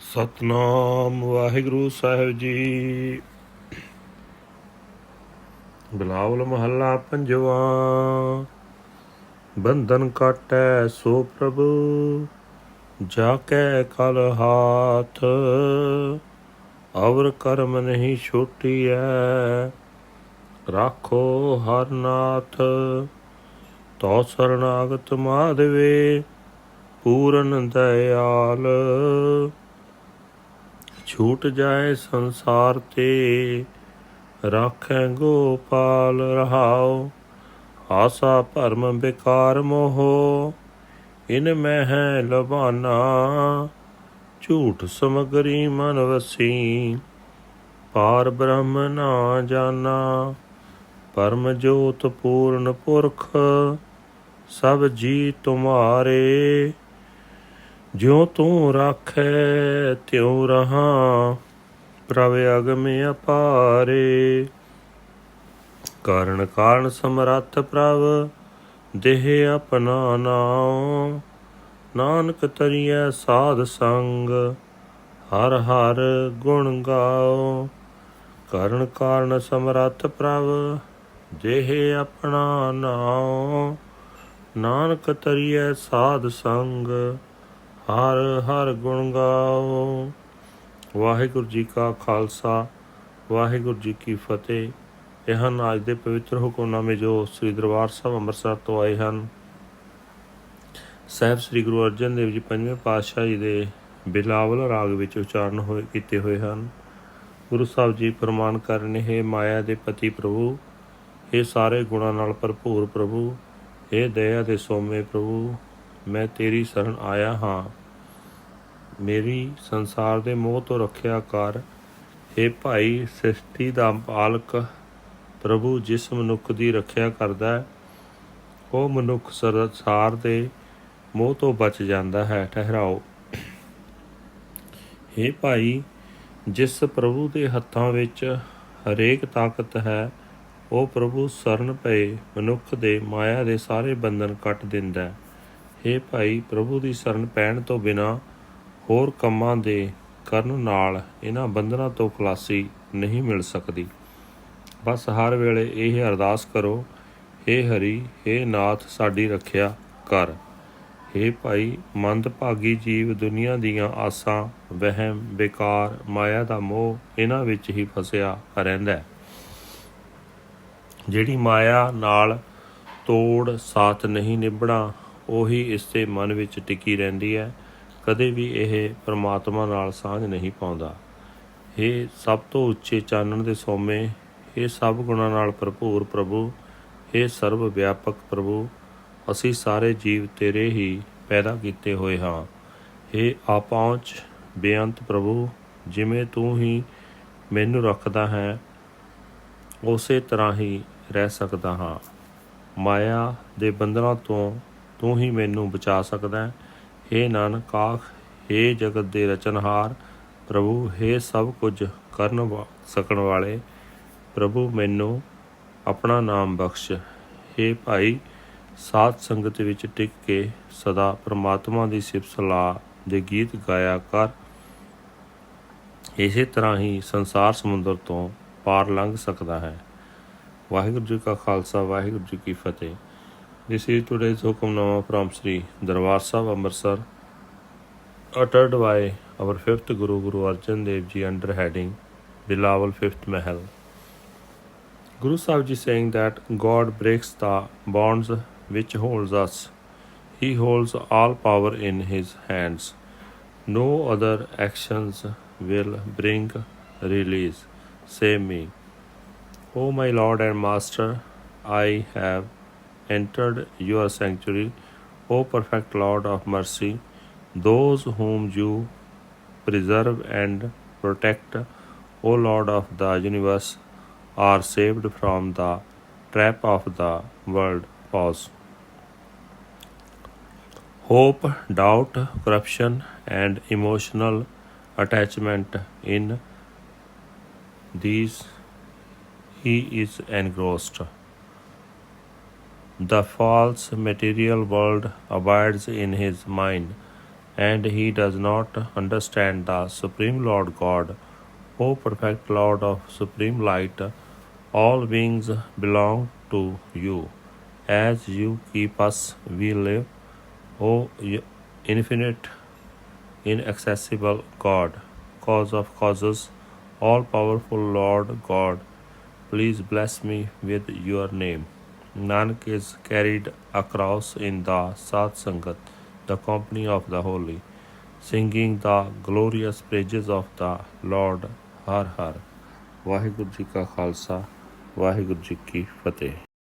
ਸਤਨਾਮ ਵਾਹਿਗੁਰੂ ਸਾਹਿਬ ਜੀ। ਬਿਲਾਵਲ ਮਹੱਲਾ ਪੰਜਵਾ, ਬੰਧਨ ਕਾਟੈ ਸੋ ਪ੍ਰਭੂ ਜਾ ਕੈ ਕਲ ਹਾਥ, ਅਵਰ ਕਰਮ ਨਹੀਂ ਛੋਟੀ ਛੋਟੀਐ, ਰਾਖੋ ਹਰ ਨਾਥ ਤੋ ਸਰਣਾਗਤ ਮਾਧਵੇ, ਪੂਰਨ ਦਇਆਲ। ਛੂਟ ਜਾਏ ਸੰਸਾਰ ਤੇ, ਰਾਖੈ ਗੋਪਾਲ ਰਹਾਉ, ਆਸਾ ਭਰਮ ਬਿਕਾਰ ਮੋਹ, ਇਨ ਮੈਂ ਹੈ ਲਬਾਨਾ ਝੂਠ ਸਮਗਰੀ ਮਨ ਵਸੀ, ਪਾਰ ਬ੍ਰਹਮ ਨਾ ਜਾਣਾ ਪਰਮ ਜੋਤ ਪੂਰਨ ਪੁਰਖ, ਸਭ ਜੀ ਤੁਮਾਰੇ ਜਿਉ ਤੂੰ ਰਾਖੈ, ਤਿਉ ਰਹਾ, ਪ੍ਰਭ ਅਗਮੇ ਅਪਾਰੇ। ਕਾਰਨ ਕਾਰਨ ਸਮਰੱਥ ਪ੍ਰਭ, ਦੇਹ ਆਪਣਾ ਨਾਉ। ਨਾਨਕ ਤਰੀਐ ਸਾਧ ਸੰਗ, ਹਰ ਹਰ ਗੁਣ ਗਾਓ ਕਾਰਨ ਕਾਰਨ ਸਮਰੱਥ ਪ੍ਰਭ, ਦੇਹ ਆਪਣਾ ਨਾਉ। ਨਾਨਕ ਤਰੀਐ ਸਾਧ ਸੰਗ ਹਰ ਹਰ ਗੁਣ ਗਾਓ। ਵਾਹਿਗੁਰੂ ਜੀ ਕਾ ਖਾਲਸਾ, ਵਾਹਿਗੁਰੂ ਜੀ ਕੀ ਫਤਿਹ। ਇਹ ਹਨ ਅੱਜ ਦੇ ਪਵਿੱਤਰ ਹੁਕਮਨਾਮੇ ਜੋ ਸ੍ਰੀ ਦਰਬਾਰ ਸਾਹਿਬ ਅੰਮ੍ਰਿਤਸਰ ਤੋਂ ਆਏ ਹਨ। ਸਾਹਿਬ ਸ੍ਰੀ ਗੁਰੂ ਅਰਜਨ ਦੇਵ ਜੀ ਪੰਜਵੇਂ ਪਾਤਸ਼ਾਹ ਜੀ ਦੇ ਬਿਲਾਵਲ ਰਾਗ ਵਿੱਚ ਉਚਾਰਨ ਹੋਏ, ਕੀਤੇ ਹੋਏ ਹਨ। ਗੁਰੂ ਸਾਹਿਬ ਜੀ ਪ੍ਰਮਾਣ ਕਰ ਰਹੇ ਹੈ ਮਾਇਆ ਦੇ ਪਤੀ ਪ੍ਰਭੂ ਇਹ ਸਾਰੇ ਗੁਣਾਂ ਨਾਲ ਭਰਪੂਰ ਪ੍ਰਭੂ ਇਹ ਦਇਆ ਦੇ ਸੋਮੇ ਪ੍ਰਭੂ। ਮੈਂ ਤੇਰੀ ਸ਼ਰਨ ਆਇਆ ਹਾਂ। ਮੇਰੀ ਸੰਸਾਰ ਦੇ ਮੋਹ ਤੋਂ ਰੱਖਿਆ ਕਰ। हे ਭਾਈ, ਸ੍ਰਿਸ਼ਟੀ ਦਾ ਪਾਲਕ ਪ੍ਰਭੂ ਜਿਸ ਮਨੁੱਖ ਦੀ ਰੱਖਿਆ ਕਰਦਾ ਹੈ, ਉਹ ਮਨੁੱਖ ਸਰਸਾਰ ਦੇ ਮੋਹ ਤੋਂ ਬਚ ਜਾਂਦਾ ਹੈ। ਠਹਿਰਾਓ। हे ਭਾਈ, ਜਿਸ ਪ੍ਰਭੂ ਦੇ ਹੱਥਾਂ ਵਿੱਚ ਹਰੇਕ ਤਾਕਤ ਹੈ, ਉਹ ਪ੍ਰਭੂ ਸਰਨ ਪਏ ਮਨੁੱਖ ਦੇ ਮਾਇਆ ਦੇ ਸਾਰੇ ਬੰਧਨ ਕੱਟ ਦਿੰਦਾ ਹੈ। हे ਭਾਈ ਪ੍ਰਭੂ ਦੀ ਸ਼ਰਨ ਪੈਣ ਤੋਂ ਬਿਨਾ ਹੋਰ ਕੰਮਾਂ ਦੇ ਕਰਨ ਨਾਲ ਇਹਨਾਂ ਬੰਧਨਾਂ ਤੋਂ ਖਲਾਸੀ ਨਹੀਂ ਮਿਲ ਸਕਦੀ ਬਸ ਹਰ ਵੇਲੇ ਇਹ ਅਰਦਾਸ ਕਰੋ हे ਹਰੀ हे ਨਾਥ ਸਾਡੀ ਰੱਖਿਆ ਕਰ हे ਭਾਈ ਮੰਦ ਭਾਗੀ ਜੀਵ ਦੁਨੀਆ ਦੀਆਂ ਆਸਾਂ ਵਹਿਮ ਬੇਕਾਰ ਮਾਇਆ ਦਾ ਮੋਹ ਇਹਨਾਂ ਵਿੱਚ ਹੀ ਫਸਿਆ ਰਹਿੰਦਾ ਹੈ ਜਿਹੜੀ ਮਾਇਆ ਨਾਲ ਤੋੜ ਸਾਥ ਨਹੀਂ ਨਿਭਣਾ ਉਹੀ ਇਸ ਦੇ ਮਨ ਵਿੱਚ ਟਿਕੀ ਰਹਿੰਦੀ ਹੈ। ਕਦੇ ਵੀ ਇਹ ਪਰਮਾਤਮਾ ਨਾਲ ਸਾਂਝ ਨਹੀਂ ਪਾਉਂਦਾ। ਇਹ ਸਭ ਤੋਂ ਉੱਚੇ ਚਾਨਣ ਦੇ ਸੋਮੇ ਇਹ ਸਭ ਗੁਣਾਂ ਨਾਲ ਭਰਪੂਰ ਪ੍ਰਭੂ ਇਹ ਸਰਵ ਵਿਆਪਕ ਪ੍ਰਭੂ, ਅਸੀਂ ਸਾਰੇ ਜੀਵ ਤੇਰੇ ਹੀ ਪੈਦਾ ਕੀਤੇ ਹੋਏ ਹਾਂ। ਇਹ ਆਪਹੁੰਚ ਬੇਅੰਤ ਪ੍ਰਭੂ, ਜਿਵੇਂ ਤੂੰ ਹੀ ਮੈਨੂੰ ਰੱਖਦਾ ਹੈ, ਉਸੇ ਤਰ੍ਹਾਂ ਹੀ ਰਹਿ ਸਕਦਾ ਹਾਂ। ਮਾਇਆ ਦੇ ਬੰਧਨਾਂ ਤੋਂ ਤੂੰ ਹੀ ਮੈਨੂੰ ਬਚਾ ਸਕਦਾ ਹੈ हे ਨਾਨਕ ਆਖ हे ਜਗਤ ਦੇ ਰਚਨਹਾਰ ਪ੍ਰਭੂ हे ਸਭ ਕੁਝ ਕਰਨ ਵਾ- ਸਕਣ ਵਾਲੇ ਪ੍ਰਭੂ ਮੈਨੂੰ ਆਪਣਾ ਨਾਮ ਬਖਸ਼ हे ਭਾਈ ਸਾਧ ਸੰਗਤ ਵਿੱਚ ਟਿਕ ਕੇ ਸਦਾ ਪ੍ਰਮਾਤਮਾ ਦੀ ਸਿਫਤ ਸਲਾਹ ਦੇ ਗੀਤ ਗਾਇਆ ਕਰ ਇਸੇ ਤਰ੍ਹਾਂ ਹੀ ਸੰਸਾਰ ਸਮੁੰਦਰ ਤੋਂ ਪਾਰ ਲੰਘ ਸਕਦਾ ਹੈ ਵਾਹਿਗੁਰੂ ਜੀ ਕਾ ਖਾਲਸਾ ਵਾਹਿਗੁਰੂ ਜੀ ਕੀ ਫਤਿਹ This is today's Hukamnama from Sri Darbar Sahib Amritsar uttered by our fifth Guru Guru Arjan Dev Ji under heading Bilawal Fifth Mahal. Guru Sahib Ji saying that God breaks the bonds which holds us. He holds all power in his hands. No other actions will bring release. Save me. O my Lord and Master, I have entered your sanctuary, O perfect Lord of mercy. Those whom you preserve and protect, O Lord of the universe, are saved from the trap of the world. Pause. Hope, doubt, corruption, and emotional attachment in these he is engrossed. The false material world abides in his mind, and he does not understand the Supreme Lord God, O perfect Lord of Supreme Light, all beings belong to you. As you keep us, we live. O infinite, inaccessible God, cause of causes, all powerful Lord God, please bless me with your name. Nanak is carried across in the Sat Sangat, the company of the holy, singing the glorious praises of the Lord Har Har. Waheguru ji ਕਾ ਖਾਲਸਾ ਵਾਹਿਗੁਰੂ ਜੀ ਕੀ ਫਤਿਹ